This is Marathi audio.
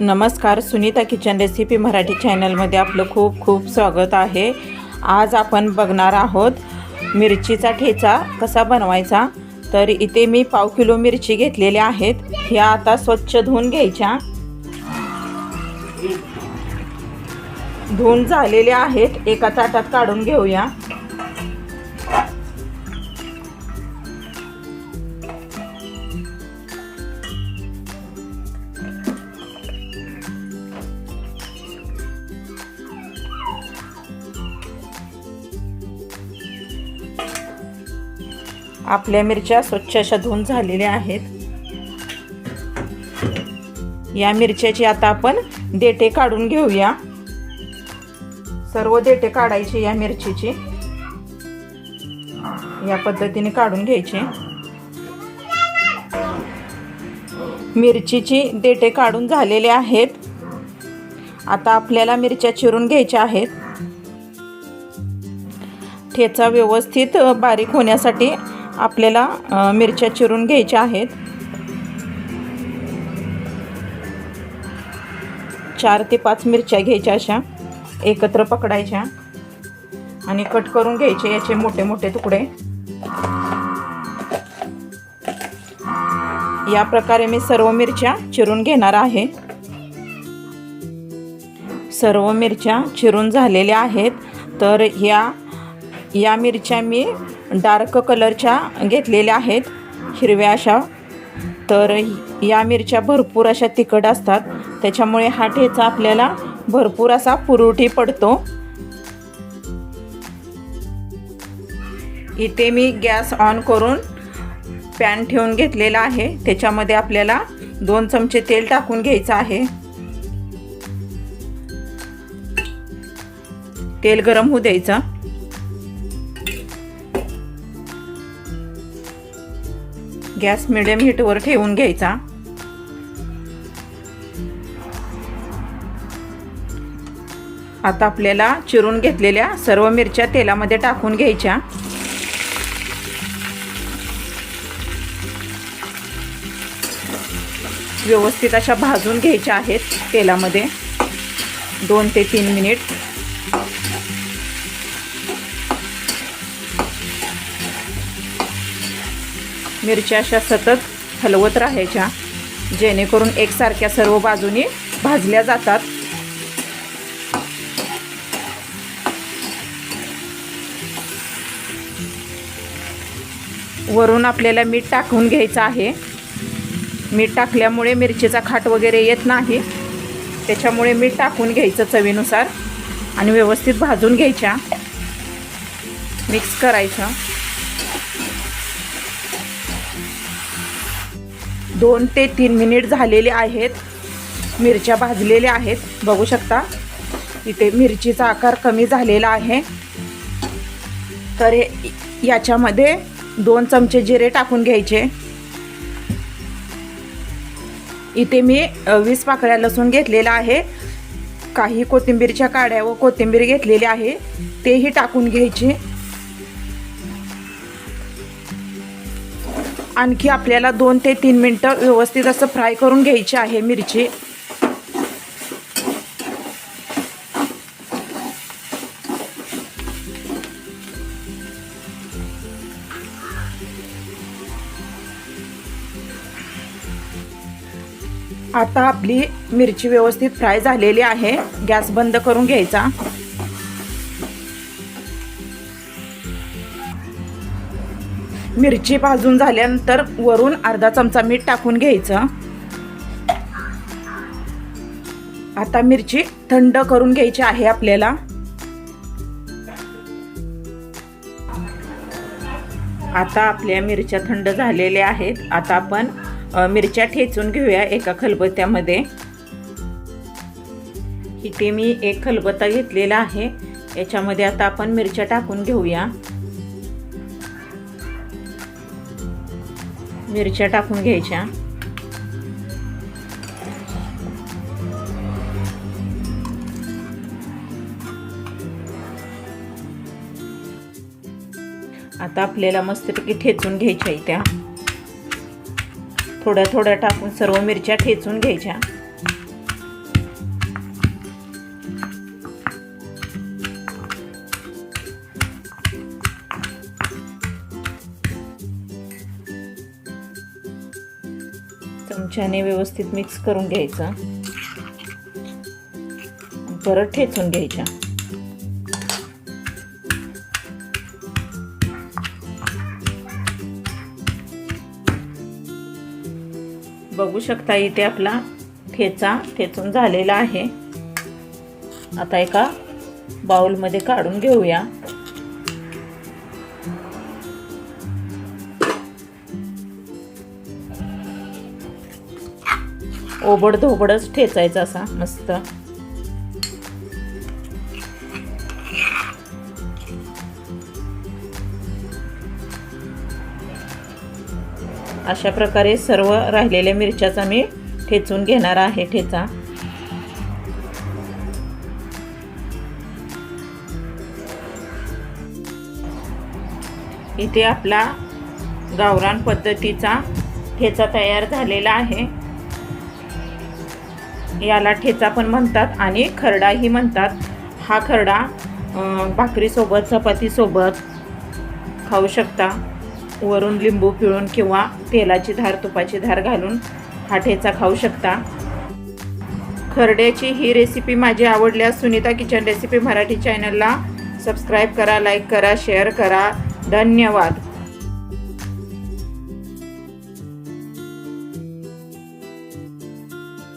नमस्कार सुनीता किचन रेसिपी मराठी चॅनलमध्ये आपलं खूप खूप स्वागत आहे. आज आपण बघणार आहोत मिरचीचा ठेचा कसा बनवायचा. तर इथे मी पाव किलो मिरची घेतलेल्या आहेत. ह्या आता स्वच्छ धुवून घ्यायच्या. धुवून झालेल्या आहेत. एका ताटात काढून घेऊया. आपल्या मिरच्या स्वच्छ अशा धुवून झालेल्या आहेत. या मिरच्याची आता आपण देठे काढून घेऊया. सर्व देठे काढायचे या मिरचीची. या पद्धतीने काढून घ्यायचे. मिरचीची देठे काढून झालेले आहेत. आता आपल्याला मिरच्या चिरून घ्यायच्या आहेत. ठेचा व्यवस्थित बारीक होण्यासाठी आपल्याला मिरच्या चिरून घ्यायच्या आहेत. चार ते पाच मिरच्या घ्यायच्या अशा एकत्र पकडायच्या आणि कट करून घ्यायचे याचे मोठे मोठे तुकडे. या प्रकारे मी सर्व मिरच्या चिरून घेणार आहे. सर्व मिरच्या चिरून झालेल्या आहेत. तर ह्या या मिरच्या मी डार्क कलरच्या घेतलेल्या आहेत हिरव्या अशा. तर या मिरच्या भरपूर अशा तिखट असतात त्याच्यामुळे हा ठेचा आपल्याला भरपूर असा पुरुठी पडतो. इथे मी गॅस ऑन करून पॅन ठेवून घेतलेला आहे त्याच्यामध्ये आपल्याला दोन चमचे तेल टाकून घ्यायचं आहे. तेल गरम होऊ द्यायचं. गॅस मिडियम हीटवर ठेवून घ्यायचा. आता आपल्याला चिरून घेतलेल्या सर्व मिरच्या तेलामध्ये टाकून घ्यायच्या. व्यवस्थित अशा भाजून घ्यायच्या आहेत तेलामध्ये. दोन ते तीन मिनिट. मिरच्या अशा सतत हलवत राहायच्या जेणेकरून एकसारख्या सर्व बाजूनी भाजल्या जातात. वरून आपल्याला मीठ टाकून घ्यायचं आहे. मीठ टाकल्यामुळे मिरचीचा खाट वगैरे येत नाही. त्याच्यामुळे मीठ टाकून घ्यायचं चवीनुसार आणि व्यवस्थित भाजून घ्यायच्या. मिक्स करायचं. दोन ते तीन मिनिट झालेले आहेत. मिरच्या भाजलेल्या आहेत. बघू शकता इथे मिरचीचा आकार कमी झालेला आहे. तर हे याच्यामध्ये दोन चमचे जिरे टाकून घ्यायचे. इथे मी वीस पाकळ्या लसूण घेतलेला आहे. काही कोथिंबीरच्या काड्या व कोथिंबीर घेतलेली आहे. तेही टाकून घ्यायचे. आणखी आपल्याला दोन ते तीन मिनटं व्यवस्थित असं फ्राय करून घ्यायची आहे मिरची. आता आपली मिरची व्यवस्थित फ्राय झालेली आहे. गॅस बंद करून घ्यायचा. मिरची भाजून झाल्यानंतर वरून अर्धा चमचा मीठ टाकून घ्यायचं. आता मिरची थंड करून घ्यायची आहे आपल्याला. आता आपल्या मिरच्या थंड झालेल्या आहेत. आता आपण मिरच्या ठेचून घेऊया एका खलबत्त्यामध्ये इथे मी एक खलबत्ता घेतलेला आहे. याच्यामध्ये आता आपण मिरच्या टाकून घेऊया. मिरच्या टाकून घ्यायच्या. आता आपल्याला मस्तपैकी ठेचून घ्यायच्या त्या थोड्या थोड्या टाकून सर्व मिरच्या ठेचून घ्यायच्या. चमच्याने व्यवस्थित मिक्स करून घ्यायचा. परत ठेचून घ्यायच्या. बघू शकता इथे आपला ठेचा ठेचून झालेला आहे. आता एका बाउलमध्ये काढून घेऊया. ओबड धोबडच ठेचायचा असा मस्त. अशा प्रकारे सर्व राहिलेल्या मिरच्याचा मी ठेचून घेणार आहे ठेचा. इथे आपला गावरान पद्धतीचा ठेचा तयार झालेला आहे. याला ठेचा पण म्हणतात आणि खरडाही म्हणतात. हा खरडा भाकरीसोबत चपातीसोबत खाऊ शकता. वरून लिंबू पिळून किंवा तेलाची धार तुपाची धार घालून हा ठेचा खाऊ शकता. खरड्याची ही रेसिपी माझी आवडल्यास सुनीता किचन रेसिपी मराठी चॅनलला सबस्क्राईब करा लाईक करा शेअर करा. धन्यवाद.